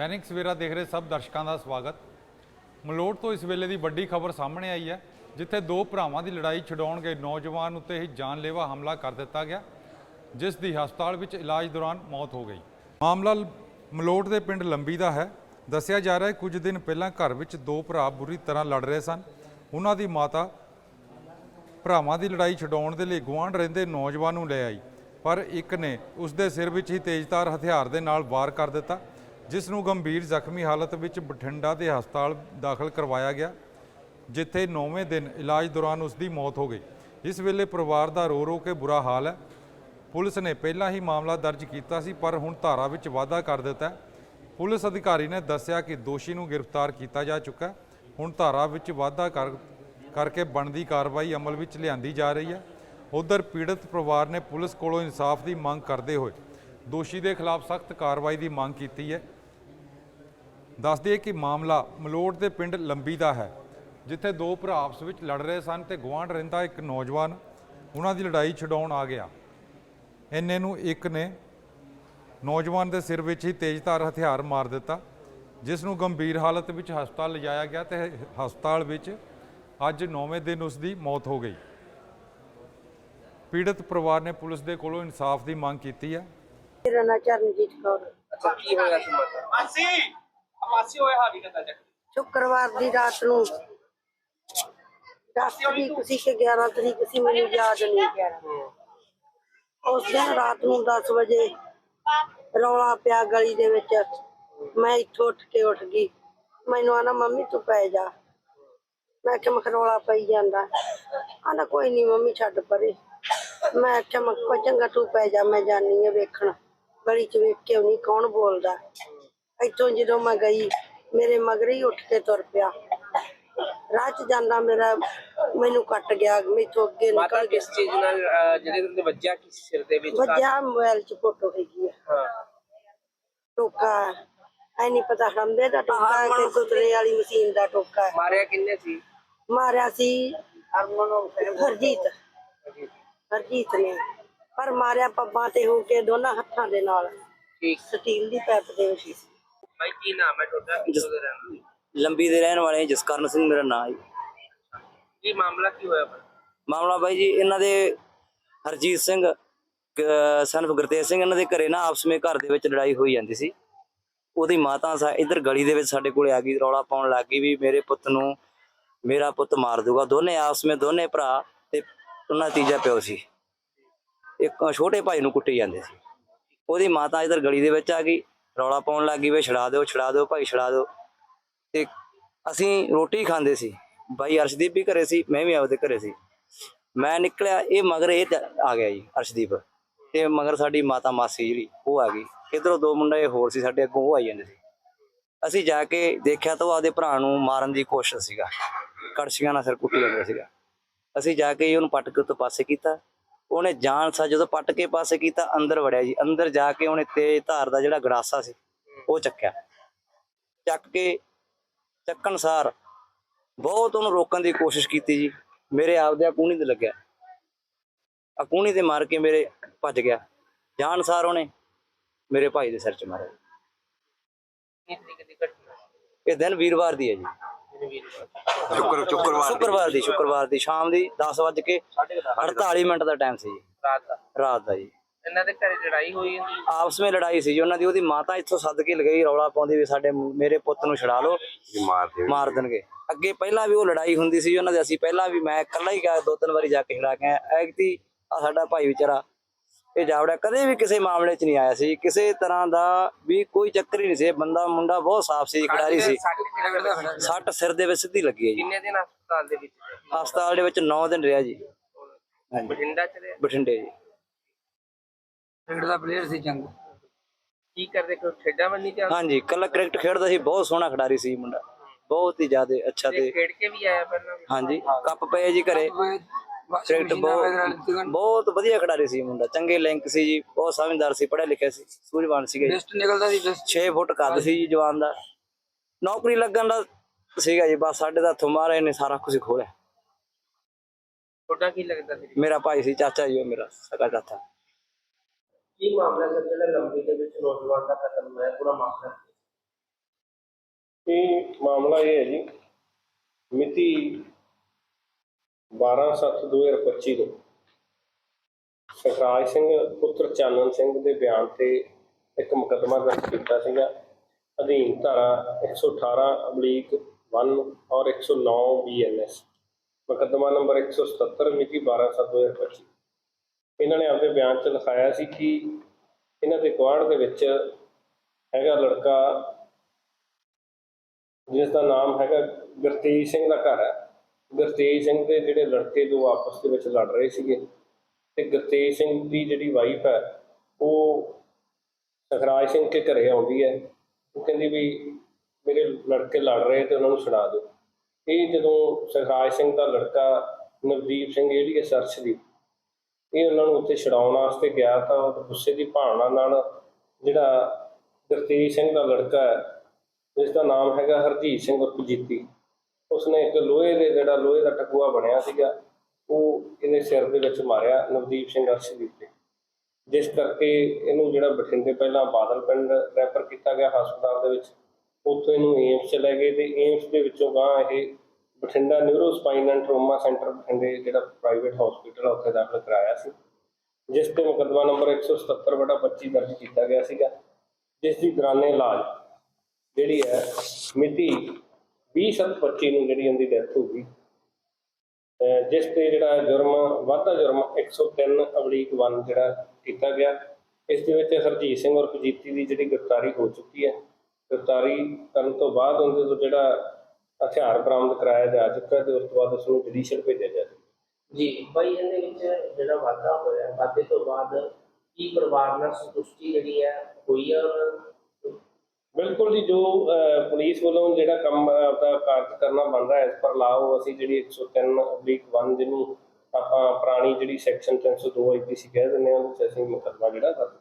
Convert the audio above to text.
ਦੈਨਿਕ ਸਵੇਰਾ ਦੇਖ ਰਹੇ ਸਭ ਦਰਸ਼ਕਾਂ ਦਾ ਸਵਾਗਤ। ਮਲੋਟ ਤੋਂ ਇਸ ਵੇਲੇ ਦੀ ਵੱਡੀ ਖਬਰ ਸਾਹਮਣੇ ਆਈ ਹੈ, ਜਿੱਥੇ ਦੋ ਭਰਾਵਾਂ ਦੀ ਲੜਾਈ ਛਡਾਉਣ ਗਏ ਨੌਜਵਾਨ ਉੱਤੇ ਹੀ ਜਾਨਲੇਵਾ ਹਮਲਾ ਕਰ ਦਿੱਤਾ ਗਿਆ, ਜਿਸ ਦੀ ਹਸਪਤਾਲ ਵਿੱਚ ਇਲਾਜ ਦੌਰਾਨ ਮੌਤ ਹੋ ਗਈ। ਮਾਮਲਾ ਮਲੋਟ ਦੇ ਪਿੰਡ ਲੰਬੀ ਦਾ ਹੈ। ਦੱਸਿਆ ਜਾ ਰਿਹਾ ਹੈ, ਕੁਝ ਦਿਨ ਪਹਿਲਾਂ ਘਰ ਵਿੱਚ ਦੋ ਭਰਾ ਬੁਰੀ ਤਰ੍ਹਾਂ ਲੜ ਰਹੇ ਸਨ। ਉਹਨਾਂ ਦੀ ਮਾਤਾ ਭਰਾਵਾਂ ਦੀ ਲੜਾਈ ਛਡਾਉਣ ਦੇ ਲਈ ਗੁਆਂਢ ਰਹਿੰਦੇ ਨੌਜਵਾਨ ਨੂੰ ਲੈ ਆਈ, ਪਰ ਇੱਕ ਨੇ ਉਸ ਦੇ ਸਿਰ ਵਿੱਚ ਹੀ ਤੇਜ਼ਧਾਰ ਹਥਿਆਰ ਦੇ ਨਾਲ ਵਾਰ ਕਰ ਦਿੱਤਾ। ਜਿਸ ਨੂੰ ਗੰਭੀਰ ਜ਼ਖਮੀ ਹਾਲਤ ਵਿੱਚ ਬਠਿੰਡਾ ਦੇ ਹਸਪਤਾਲ ਦਾਖਲ ਕਰਵਾਇਆ ਗਿਆ, ਜਿੱਥੇ 9ਵੇਂ ਦਿਨ ਇਲਾਜ ਦੌਰਾਨ ਉਸ ਦੀ ਮੌਤ ਹੋ ਗਈ। ਇਸ ਵੇਲੇ ਪਰਿਵਾਰ ਦਾ ਰੋ ਰੋ ਕੇ ਬੁਰਾ ਹਾਲ ਹੈ। ਪੁਲਿਸ ਨੇ ਪਹਿਲਾਂ ਹੀ ਮਾਮਲਾ ਦਰਜ ਕੀਤਾ ਸੀ, ਪਰ ਹੁਣ ਧਾਰਾ ਵਿੱਚ ਵਾਧਾ ਕਰ ਦਿੱਤਾ ਪੁਲਿਸ ਅਧਿਕਾਰੀ ਨੇ ਦੱਸਿਆ ਕਿ ਦੋਸ਼ੀ ਨੂੰ ਗ੍ਰਿਫਤਾਰ ਕੀਤਾ ਜਾ ਚੁੱਕਾ ਹੁਣ ਧਾਰਾ ਵਿੱਚ ਵਾਧਾ ਕਰ, ਕਰਕੇ ਬਣਦੀ ਕਾਰਵਾਈ ਅਮਲ ਵਿੱਚ ਲਿਆਂਦੀ ਜਾ ਰਹੀ ਹੈ। ਉਧਰ ਪੀੜਤ ਪਰਿਵਾਰ ਨੇ ਪੁਲਿਸ ਕੋਲੋਂ ਇਨਸਾਫ ਦੀ ਮੰਗ ਕਰਦੇ ਹੋਏ ਦੋਸ਼ੀ ਦੇ ਖਿਲਾਫ ਸਖਤ ਕਾਰਵਾਈ ਦੀ ਮੰਗ ਕੀਤੀ ਹੈ। ਦੱਸ ਦਈਏ ਕਿ ਮਾਮਲਾ ਮਲੋਟ ਦੇ ਪਿੰਡ ਲੰਬੀ ਦਾ ਹੈ ਜਿੱਥੇ ਦੋ ਭਰਾ ਆਪਸ ਵਿੱਚ ਲੜ ਰਹੇ ਸਨ ਤੇ ਗੁਆਂਢ ਰਹਿੰਦਾ ਇੱਕ ਨੌਜਵਾਨ ਉਹਨਾਂ ਦੀ ਲੜਾਈ ਛਡਾਉਣ ਆ ਗਿਆ। ਇੰਨੇ ਨੂੰ ਇੱਕ ਨੇ ਨੌਜਵਾਨ ਦੇ ਸਿਰ ਵਿੱਚ ਹੀ ਤੇਜ਼ਧਾਰ ਹਥਿਆਰ ਮਾਰ ਦਿੱਤਾ ਜਿਸ ਨੂੰ ਗੰਭੀਰ ਹਾਲਤ ਵਿੱਚ ਹਸਪਤਾਲ ਲਿਜਾਇਆ ਗਿਆ ਤੇ ਹਸਪਤਾਲ ਵਿੱਚ ਅੱਜ 9ਵੇਂ ਦਿਨ ਉਸ ਦੀ ਮੌਤ ਹੋ ਗਈ। ਪੀੜਤ ਪਰਿਵਾਰ ਨੇ ਪੁਲਿਸ ਦੇ ਕੋਲੋਂ ਇਨਸਾਫ ਦੀ ਮੰਗ ਕੀਤੀ ਹੈ। ਮੇਰਾ ਨਾਂ ਚਰਨਜੀਤ ਕੌਰ। ਅੱਛਾ ਕੀ ਹੋਇਆ ਸੀ? ਮਾਤਾ ਮਾਸੀ ਮਾਸੀ ਹੋਏ ਹਾਵੀ ਕਰਦਾ ਚੱਕ ਸ਼ੁੱਕਰਵਾਰ ਦੀ ਰਾਤ ਨੂੰ। 10 ਤਰੀਕ ਸੀ ਕਿ 11 ਤਰੀਕ ਸੀ, ਮੈਨੂੰ ਯਾਦ ਨਹੀਂ ਉਸ ਦਿਨ ਰਾਤ ਨੂੰ 10 ਵਜੇ ਰੌਲਾ ਪਿਆ ਗਲੀ ਦੇ ਵਿੱਚ। ਮੈਂ ਇੱਥੋਂ ਉੱਠ ਕੇ ਉੱਠ ਗਈ। ਮੈਨੂੰ ਆਨਾ ਮੰਮੀ, ਤੂੰ ਪੈ ਜਾ। ਮੈਂ ਕਿਹਾ ਮੈਂ ਕਿਹਾ ਪਈ ਜਾਂਦਾ। ਆਂਦਾ ਕੋਈ ਨਹੀਂ ਮੰਮੀ, ਛੱਡ ਪਰੇ। ਮੈਂ ਆਖਿਆ ਮੈਂ ਚੰਗਾ ਤੂੰ ਪੈ ਜਾ, ਮੈਂ ਜਾਣੀ ਆ ਵੇਖਣ। ਗਲੀ ਚ ਵੇਖ ਕੇ ਨਹੀਂ ਕੌਣ ਬੋਲਦਾ। ਇੱਥੋਂ ਜਦੋਂ ਮੈਂ ਗਈ ਮੇਰੇ ਮਗਰ ਹੀ ਉੱਠ ਕੇ ਤੁਰ ਪਿਆ। ਰਾਹ ਚ ਜਾਂਦਾ ਮੇਰਾ ਮੈਨੂੰ ਕੱਟ ਗਿਆ ਮੈਥੋਂ ਅੱਗੇ ਮਾਤਾ ਨਿਕਲ ਕਿਸ ਚੀਜ਼ ਨਾਲ ਅਹ, ਜਿਹੜੇ ਤੇ ਵੱਜਿਆ ਕਿਸ ਸਿਰ ਦੇ ਵਿੱਚ ਵੱਜਾ ਮੋਬਾਈਲ ਚ ਫੋਟੋ ਹੈਗੀ ਆ। ਹਾਂ। ਟੋਕਾ ਐ ਨਹੀਂ ਪਤਾ ਹੰਬੇ ਦਾ ਟੋਕਾ ਹੈ ਕਿ ਕੁਤਰੇ ਵਾਲੀ ਮਸ਼ੀਨ ਦਾ ਟੋਕਾ। ਹੈ ਮਾਰਿਆ ਕਿੰਨੇ ਸੀ? ਮਾਰਿਆ ਸੀ ਹਰਜੀਤ। ਹਰਜੀਤ ਨੇ। ਪਰ ਮਾਰਿਆ ਪੱਬਾਂ ਤੇ ਹੋ ਕੇ ਦੋਨਾਂ ਹੱਥਾਂ ਦੇ ਨਾਲ। ਠੀਕ। ਸਟੀਲ ਦੀ ਪਾਈਪ ਦੇ ਵਿੱਚ। ਭਾਈ ਕੀ ਨਾਮ ਹੈ ਤੁਹਾਡਾ? ਕਿੱਥੋਂ ਦੇ ਰਹਿਣ ਵਾਲੇ? ਲੰਬੀ ਦੇ ਰਹਿਣ ਵਾਲੇ ਜਸਕਰਨ ਸਿੰਘ ਮੇਰਾ ਨਾਮ ਹੈ ਕੀ ਮਾਮਲਾ ਕੀ ਹੋਇਆ ਭਾਈ ਮਾਮਲਾ ਬਾਈ ਜੀ ਇਹਨਾਂ ਦੇ ਹਰਜੀਤ ਸਿੰਘ ਸਨਫ ਗੁਰਤੇਜ ਸਿੰਘ ਇਹਨਾਂ ਦੇ ਘਰੇ ਨਾ ਆਪਸ ਵਿੱਚ ਘਰ ਦੇ ਵਿੱਚ ਲੜਾਈ ਹੋਈ ਜਾਂਦੀ ਸੀ। ਉਹਦੀ ਮਾਤਾ ਸਾ ਇਧਰ ਗਲੀ ਦੇ ਵਿੱਚ ਸਾਡੇ ਕੋਲੇ ਆ ਗਈ ਰੌਲਾ ਪਾਉਣ ਲੱਗ ਗਈ ਵੀ ਮੇਰੇ ਪੁੱਤ ਨੂੰ ਮੇਰਾ ਪੁੱਤ ਮਾਰ ਦੂਗਾ ਦੋਨੇ ਆਪਸ ਵਿੱਚ ਦੋਨੇ ਭਰਾ ਤੇ ਉਹਨਾਂ ਦਾ ਤੀਜਾ ਪਿਓ ਸੀ। ਇੱਕ ਛੋਟੇ ਭਾਈ ਨੂੰ ਕੁੱਟੀ ਜਾਂਦੇ ਸੀ। ਉਹਦੀ ਮਾਤਾ ਇਧਰ ਗਲੀ ਦੇ ਵਿੱਚ ਆ ਗਈ ਰੌਲਾ ਪਾਉਣ ਲੱਗ ਗਈ ਵੀ ਛੜਾ ਦਿਓ ਛੜਾ ਦਿਓ, ਭਾਈ ਛੜਾ ਦਿਓ। ਤੇ ਅਸੀਂ ਰੋਟੀ ਖਾਂਦੇ ਸੀ। ਬਾਈ ਅਰਸ਼ਦੀਪ ਵੀ ਘਰੇ ਸੀ, ਮੈਂ ਵੀ ਆਪਦੇ ਘਰੇ ਸੀ। ਮੈਂ ਨਿਕਲਿਆ, ਇਹ ਮਗਰ ਇਹ ਆ ਗਿਆ ਜੀ, ਅਰਸ਼ਦੀਪ। ਤੇ ਮਗਰ ਸਾਡੀ ਮਾਤਾ ਮਾਸੀ ਜਿਹੜੀ, ਉਹ ਆ ਗਈ। ਇਧਰੋਂ ਦੋ ਮੁੰਡੇ ਹੋਰ ਸੀ, ਸਾਡੇ ਅੱਗੋਂ ਉਹ ਆਈ ਜਾਂਦੇ ਸੀ। ਅਸੀਂ ਜਾ ਕੇ ਦੇਖਿਆ ਤਾਂ ਉਹ ਆਪਦੇ ਭਰਾ ਨੂੰ ਮਾਰਨ ਦੀ ਕੋਸ਼ਿਸ਼ ਸੀਗਾ। ਕੜਛੀਆਂ ਨਾਲ ਸਿਰ ਕੁੱਟੀ ਜਾਂਦਾ ਸੀਗਾ। ਅਸੀਂ ਜਾ ਕੇ ਉਹਨੂੰ ਪਟਕ ਤੋਂ ਪਾਸੇ ਕੀਤਾ। ਉਹਨੇ ਜਾਨ ਸਾ ਜਦੋਂ ਪੱਟ ਕੇ ਪਾਸੇ ਕੀਤਾ ਅੰਦਰ ਵੜਿਆ ਜੀ। ਅੰਦਰ ਜਾ ਕੇ ਉਹਨੇ ਤੇਜ਼ ਧਾਰ ਦਾ ਜਿਹੜਾ ਗੜਾਸਾ ਸੀ ਉਹ ਚੱਕਿਆ। ਚੱਕ ਕੇ ਚੱਕਣ ਸਾਰ ਬਹੁਤ ਉਹਨੂੰ ਰੋਕਣ ਦੀ ਕੋਸ਼ਿਸ਼ ਕੀਤੀ ਜੀ। ਮੇਰੇ ਆਪਦੇ ਆ ਕੂਣੀ ਤੇ ਲੱਗਿਆ। ਆ ਕੂਣੀ ਤੇ ਮਾਰ ਕੇ ਮੇਰੇ ਭੱਜ ਗਿਆ। ਜਾਨ ਸਾਰ ਉਹਨੇ ਮੇਰੇ ਭਾਈ ਦੇ ਸਿਰ 'ਚ ਮਾਰਿਆ। ਇਹ ਦਿਨ ਵੀਰਵਾਰ ਦੀ ਹੈ ਜੀ। ਸ਼ੁੱਕਰ ਸ਼ੁੱਕਰਵਾਰ ਦੀ। ਸ਼ੁੱਕਰਵਾਰ ਦੀ ਸ਼ਾਮ ਦੀ 10 ਵਜੇ ਕੇ 48 ਮਿੰਟ ਦਾ ਟਾਈਮ ਸੀ ਜੀ। ਰਾਤ ਦਾ? ਰਾਤ ਦਾ ਜੀ। ਇਹਨਾਂ ਦੇ ਘਰੇ ਲੜਾਈ ਹੋਈ ਹੈ? ਆਪਸ ਵਿੱਚ ਲੜਾਈ ਸੀ ਜੀ। ਉਹਨਾਂ ਦੀ ਉਹਦੀ ਮਾਤਾ ਇੱਥੋਂ ਸੱਦ ਕੇ ਲਗਾਈ ਰੌਲਾ ਪਾਉਂਦੀ ਵੀ ਸਾਡੇ ਮੁ- ਮੇਰੇ ਪੁੱਤ ਨੂੰ ਛਡਾ ਲਓ। ਮਾਰ ਦੇਣਗੇ। ਅੱਗੇ ਪਹਿਲਾਂ ਵੀ ਉਹ ਲੜਾਈ ਹੁੰਦੀ ਸੀ ਉਹਨਾਂ ਦੇ। ਅਸੀਂ ਪਹਿਲਾਂ ਵੀ ਮੈਂ ਇਕੱਲਾ ਹੀ ਗਿਆ ਦੋ ਤਿੰਨ ਵਾਰੀ ਜਾ ਕੇ ਛਡਾ ਕੇ ਆਇਆ। ਐਗਤੀ ਆ ਸਾਡਾ ਭਾਈ ਵਿਚਾਰਾ ਇਹ ਜਾਵੜਾ ਕਦੇ ਵੀ ਕਿਸੇ ਮਾਮਲੇ 'ਚ ਨਹੀਂ ਆਇਆ ਸੀ। ਕਿਸੇ ਤਰ੍ਹਾਂ ਦਾ ਵੀ ਕੋਈ ਚੱਕਰ ਹੀ ਨਹੀਂ ਸੀ। ਬੰਦਾ ਮੁੰਡਾ ਬਹੁਤ ਸਾਫ਼ ਸੀ ਖਿਡਾਰੀ ਸੀ। ਸੱਟ ਵੇਲੇ ਸਿਰ ਦੇ ਵਿੱਚ ਸਿੱਧੀ ਲੱਗੀ ਹੈ ਜੀ। ਕਿੰਨੇ ਦਿਨ ਹਸਪਤਾਲ ਦੇ ਵਿੱਚ? ਹਸਪਤਾਲ ਦੇ ਵਿੱਚ 9 ਦਿਨ ਰਿਹਾ ਜੀ। ਬਠਿੰਡਾ ਚ ਰਹੇ? ਬਠਿੰਡੇ ਜੀ। ਕੀ ਕਰਦੇ? ਕੋਈ ਖੇਡਾਂ ਬੰਨੀ ਤੇ ਹਾਂਜੀ ਕੱਲਾ ਕ੍ਰਿਕਟ ਖੇਡਦਾ ਸੀ। ਬਹੁਤ ਸੋਹਣਾ ਖਿਡਾਰੀ ਸੀ ਮੁੰਡਾ। ਬਹੁਤ ਹੀ ਜ਼ਿਆਦਾ ਅੱਛਾ ਤੇ ਖੇਡ ਕੇ ਵੀ ਆਇਆ ਪਹਿਲਾਂ। ਹਾਂਜੀ ਕੱਪ ਪਏ ਜੀ ਘਰੇ। ਕ੍ਰਿਕਟ ਬਹੁਤ ਬਹੁਤ ਵਧੀਆ ਖਿਡਾਰੀ ਸੀ ਮੁੰਡਾ ਚੰਗੇ ਲਿੰਕ ਸੀ ਜੀ ਬਹੁਤ ਸਮਝਦਾਰ ਸੀ ਪੜ੍ਹਿਆ ਲਿਖਿਆ ਸੀ ਸੂਝਵਾਨ ਸੀਗਾ ਜੀ। ਬੈਸਟ ਨਿਕਲਦਾ ਸੀ ਬੈਸਟ 6 ਫੁੱਟ ਕੱਦ ਸੀ ਜੀ ਜਵਾਨ ਦਾ। ਨੌਕਰੀ ਲੱਗਣ ਦਾ ਸੀਗਾ ਜੀ ਬਸ ਸਾਡੇ ਦਾ ਹੱਥੋਂ ਮਾਰੇ ਨੇ ਸਾਰਾ ਕੁਝ ਖੋਲਿਆ। ਤੁਹਾਡਾ ਕੀ ਲੱਗਦਾ ਸੀ? ਮੇਰਾ ਭਾਈ ਸੀ ਚਾਚਾ ਜੀ ਉਹ ਮੇਰਾ ਸਕਾ ਚਾਚਾ। ਕੀ ਮਾਮਲਾ ਸਰ ਜਿਹੜਾ ਲੰਬੀ ਦੇ ਵਿੱਚ ਨੌਜਵਾਨ ਦਾ ਕਤਲ ਹੋਇਆ ਪੂਰਾ ਮਾਮਲਾ? ਇਹ ਮਾਮਲਾ ਇਹ ਹੈ ਜੀ ਮਿਤੀ 12/7/2025 ਨੂੰ ਸਖਰਾਜ ਸਿੰਘ, ਪੁੱਤਰ ਚਾਨਣ ਸਿੰਘ ਦੇ ਬਿਆਨ ਤੇ ਇੱਕ ਮੁਕੱਦਮਾ ਦਰਜ ਕੀਤਾ ਸੀਗਾ। ਅਧੀਨ ਧਾਰਾ 118 ਅਬਲੀਕ 1 ਔਰ 109 ਬੀਐਨਐਸ ਮੁਕੱਦਮਾ ਨੰਬਰ 177 ਮਿਤੀ 12/7/2025 ਇਹਨਾਂ ਨੇ ਆਪਣੇ ਬਿਆਨ 'ਚ ਲਿਖਾਇਆ ਸੀ ਕਿ ਇਹਨਾਂ ਦੇ ਗੁਆਂਢ ਦੇ ਵਿੱਚ ਹੈਗਾ ਲੜਕਾ ਜਿਸ ਦਾ ਨਾਮ ਹੈਗਾ ਗੁਰਤੇਜ ਸਿੰਘ ਦਾ ਘਰ ਹੈ। ਗੁਰਤੇਜ ਸਿੰਘ ਦੇ ਜਿਹੜੇ ਲੜਕੇ ਦੋ ਆਪਸ ਦੇ ਵਿੱਚ ਲੜ ਰਹੇ ਸੀਗੇ ਤੇ ਗੁਰਤੇਜ ਸਿੰਘ ਦੀ ਜਿਹੜੀ ਵਾਈਫ ਹੈ, ਉਹ ਸਖਰਾਜ ਸਿੰਘ ਕੇ ਘਰੇ ਆਉਂਦੀ ਹੈ। ਉਹ ਕਹਿੰਦੀ ਵੀ ਮੇਰੇ ਲੜਕੇ ਲੜ ਰਹੇ ਤੇ ਉਹਨਾਂ ਨੂੰ ਛੁਡਾ ਦਿਓ। ਇਹ ਜਦੋਂ ਸਖਰਾਜ ਸਿੰਘ ਦਾ ਲੜਕਾ ਨਵਦੀਪ ਸਿੰਘ ਜਿਹੜੀ ਹੈ ਸਰਸ਼ਦੀਪ ਇਹ ਉਹਨਾਂ ਨੂੰ ਉੱਥੇ ਛਡਾਉਣ ਵਾਸਤੇ ਗਿਆ ਤਾਂ ਉਹ ਗੁੱਸੇ ਦੀ ਭਾਵਨਾ ਨਾਲ ਜਿਹੜਾ ਗੁਰਤੇਜ ਸਿੰਘ ਦਾ ਲੜਕਾ ਹੈ ਜਿਸ ਦਾ ਨਾਮ ਹੈਗਾ ਹਰਜੀਤ ਸਿੰਘ ਉਰਫ ਜੀਤੀ। ਉਸਨੇ ਇੱਕ ਲੋਹੇ ਦੇ ਜਿਹੜਾ ਲੋਹੇ ਦਾ ਟਕੂਆ ਬਣਿਆ ਸੀਗਾ, ਉਹ ਇਹਦੇ ਸਿਰ ਦੇ ਵਿੱਚ ਮਾਰਿਆ ਨਵਦੀਪ ਸਿੰਘ ਅਰਸ਼ਦੀਪ ਤੇ ਜਿਸ ਕਰਕੇ ਇਹਨੂੰ ਜਿਹੜਾ ਬਠਿੰਡੇ ਪਹਿਲਾਂ ਬਾਦਲ ਪਿੰਡ ਰੈਫਰ ਕੀਤਾ ਗਿਆ ਹਸਪਤਾਲ ਦੇ ਵਿੱਚ, ਉੱਥੋਂ ਇਹਨੂੰ ਏਮਸ ਚ ਲੈ ਗਏ ਤੇ ਏਮਸ ਦੇ ਵਿੱਚੋਂ ਗਾਂ ਇਹ Bathinda neuro spine and trauma centre ਬਠਿੰਡੇ ਜਿਹੜਾ ਪ੍ਰਾਈਵੇਟ ਹਸਪੀਟਲ ਆ, ਉੱਥੇ ਦਾਖਲ ਕਰਾਇਆ ਸੀ। ਜਿਸ ਤੇ ਮੁਕੱਦਮਾ ਨੰਬਰ 177 ਬਟਾ 25 ਦਰਜ ਕੀਤਾ ਗਿਆ ਸੀਗਾ, ਜਿਸ ਦੀ ਦੌਰਾਨੇ ਇਲਾਜ ਜਿਹੜੀ ਹੈ ਮਿਤੀ 20/7/25 ਨੂੰ ਜਿਹੜੀ ਉਹਦੀ ਡੈਥ ਹੋ ਗਈ। ਜਿਸ ਤੇ ਜਿਹੜਾ ਜੁਰਮ, ਵਾਧਾ ਜੁਰਮ 103 ਅਬਲੀਕ 1 ਜਿਹੜਾ ਕੀਤਾ ਗਿਆ। ਇਸ ਦੇ ਵਿੱਚ ਹਰਜੀਤ ਸਿੰਘ ਔਰ ਜੀਤੀ ਦੀ ਜਿਹੜੀ ਗ੍ਰਿਫਤਾਰੀ ਹੋ ਚੁੱਕੀ ਹੈ। ਗ੍ਰਿਫਤਾਰੀ ਕਰਨ ਤੋਂ ਬਾਅਦ ਉਹਦੇ ਤੋਂ ਜਿਹੜਾ ਹਥਿਆਰ ਬਰਾਮਦ ਕਰਾਇਆ ਜਾ ਚੁੱਕਾ ਤੇ ਉਸ ਤੋਂ ਬਾਅਦ ਉਸ ਨੂੰ ਜੁਡੀਸ਼ੀਅਲ ਭੇਜਿਆ ਜਾ ਚੁੱਕਾ ਜੀ, ਬਾਈ ਇਹਦੇ ਵਿੱਚ ਜਿਹੜਾ ਵਾਧਾ ਹੋਇਆ, ਵਾਧੇ ਤੋਂ ਬਾਅਦ ਕੀ ਪਰਿਵਾਰ ਨਾਲ ਸੰਤੁਸ਼ਟੀ ਜਿਹੜੀ ਹੈ, ਹੋਈ ਹੈ ਬਿਲਕੁਲ ਜੀ, ਜੋ ਪੁਲਿਸ ਵੱਲੋਂ ਜਿਹੜਾ ਕੰਮ ਆਪਦਾ ਕਾਰਜ ਕਰਨਾ ਬਣਦਾ ਹੈ ਇਸ ਪਰ ਲਾਓ ਅਸੀਂ ਜਿਹੜੀ 103 ਅਬਲੀਕ 1 ਜਿਹਨੂੰ ਆਪਾਂ ਪੁਰਾਣੀ ਜਿਹੜੀ ਸੈਕਸ਼ਨ 302 ਆਈਪੀਸੀ ਕਹਿ ਦਿੰਦੇ ਹਾਂ, ਉਹਦੇ 'ਚ ਅਸੀਂ ਮੁਕੱਦਮਾ ਜਿਹੜਾ ਦਰਜ